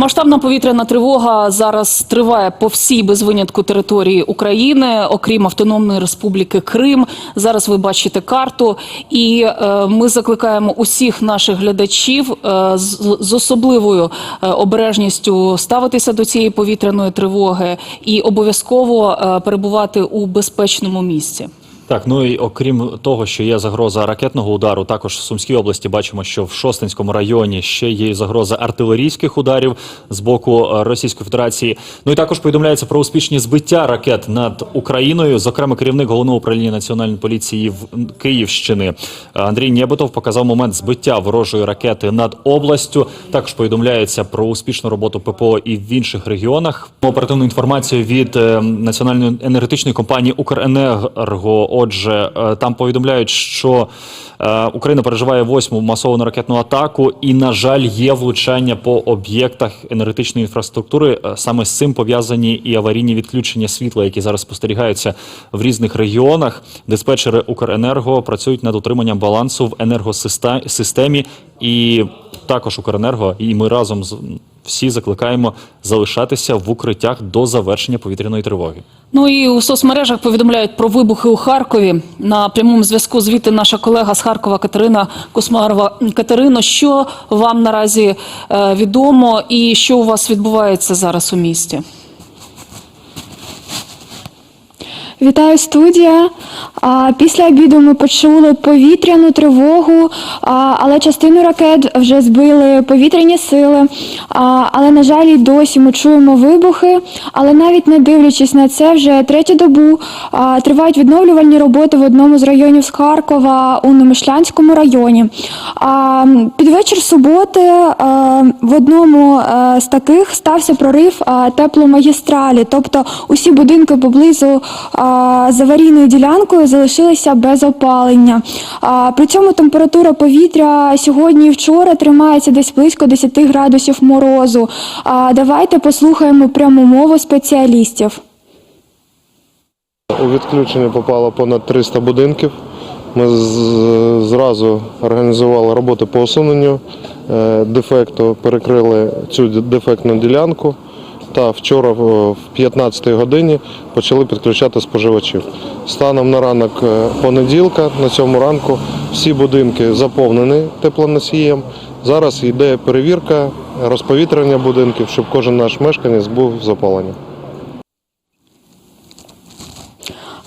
Масштабна повітряна тривога зараз триває по всій без винятку території України, окрім Автономної Республіки Крим. Зараз ви бачите карту, і е, ми закликаємо усіх наших глядачів е, з, з особливою е, обережністю ставитися до цієї повітряної тривоги і обов'язково е, перебувати у безпечному місці. Так, ну і окрім того, що є загроза ракетного удару, також в Сумській області бачимо, що в Шостинському районі ще є загроза артилерійських ударів з боку Російської Федерації. Ну і також повідомляється про успішні збиття ракет над Україною. Зокрема, керівник головного управління національної поліції в Київщини Андрій Нєбитов показав момент збиття ворожої ракети над областю. Також повідомляється про успішну роботу ППО і в інших регіонах. Оперативну інформацію від е, національної енергетичної компанії Укренерго. Отже, е, там повідомляють, що е, Україна переживає восьму масовану ракетну атаку, і на жаль, є влучання по об'єктах енергетичної інфраструктури. Е, Саме з цим пов'язані і аварійні відключення світла, які зараз спостерігаються в різних регіонах. Диспетчери Укренерго працюють над утриманням балансу в енергосистемі і також Укренерго, і ми разом з всі закликаємо залишатися в укриттях до завершення повітряної тривоги. Ну і у соцмережах повідомляють про вибухи у Харкові. На прямому зв'язку звідти наша колега з Харкова Катерина Космарова. Катерино, що вам наразі е, відомо і що у вас відбувається зараз у місті? Вітаю студія. Після обіду ми почули повітряну тривогу, але частину ракет вже збили повітряні сили. Але, на жаль, і досі ми чуємо вибухи. Але навіть не дивлячись на це, вже третю добу тривають відновлювальні роботи в одному з районів з Харкова у Немишлянському районі. Під вечір суботи в одному з таких стався прорив тепломагістралі, тобто усі будинки поблизу з аварійною ділянкою залишилися без опалення. При цьому температура повітря сьогодні і вчора тримається десь близько 10 градусів морозу. Давайте послухаємо пряму мову спеціалістів. У відключення попало понад 300 будинків. Ми зразу організували роботи по усуненню е, дефекту, перекрили цю дефектну ділянку. Та вчора в 15 годині почали підключати споживачів. Станом на ранок е, понеділка, на цьому ранку, всі будинки заповнені теплоносієм. Зараз йде перевірка розповітрення будинків, щоб кожен наш мешканець був запалений.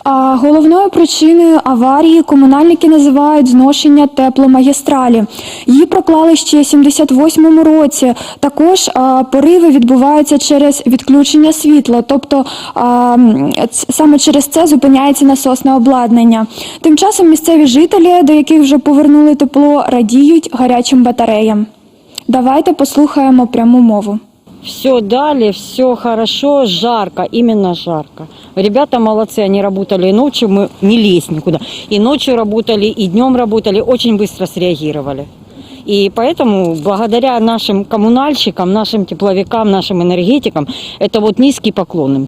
А головною причиною аварії комунальники називають зношення тепломагістралі. Її проклали ще в 78-му році. Також а, пориви відбуваються через відключення світла, тобто а, саме через це зупиняється насосне обладнання. Тим часом місцеві жителі, до яких вже повернули тепло, радіють гарячим батареям. Давайте послухаємо пряму мову. Все дали, все хорошо, жарко, именно жарко. Ребята молодцы, они работали и ночью, мы не лезть никуда. И ночью работали, и днем работали, очень быстро среагировали. И поэтому благодаря нашим коммунальщикам, нашим тепловикам, нашим энергетикам, это вот низкий поклон им.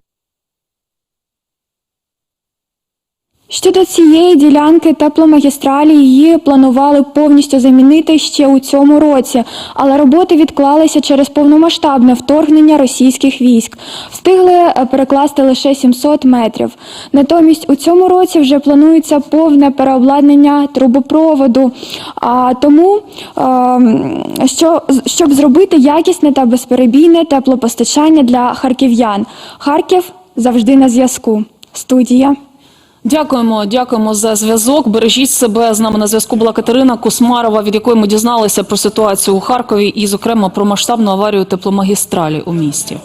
Щодо цієї ділянки тепломагістралі її планували повністю замінити ще у цьому році, але роботи відклалися через повномасштабне вторгнення російських військ. Встигли е, перекласти лише 700 метрів. Натомість у цьому році вже планується повне переобладнання трубопроводу. А тому, ем, що, щоб зробити якісне та безперебійне теплопостачання для харків'ян. Харків завжди на зв'язку. Студія. Дякуємо, дякуємо за зв'язок. Бережіть себе. З нами на зв'язку була Катерина Кусмарова, від якої ми дізналися про ситуацію у Харкові і, зокрема, про масштабну аварію тепломагістралі у місті.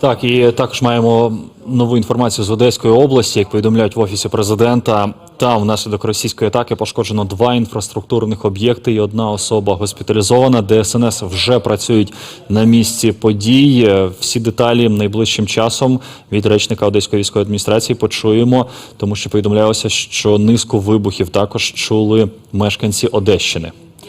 Так, і також маємо нову інформацію з Одеської області, як повідомляють в офісі президента. Там внаслідок російської атаки пошкоджено два інфраструктурних об'єкти, і одна особа госпіталізована. ДСНС вже працюють на місці подій. Всі деталі найближчим часом від речника Одеської військової адміністрації почуємо, тому що повідомлялося, що низку вибухів також чули мешканці Одещини.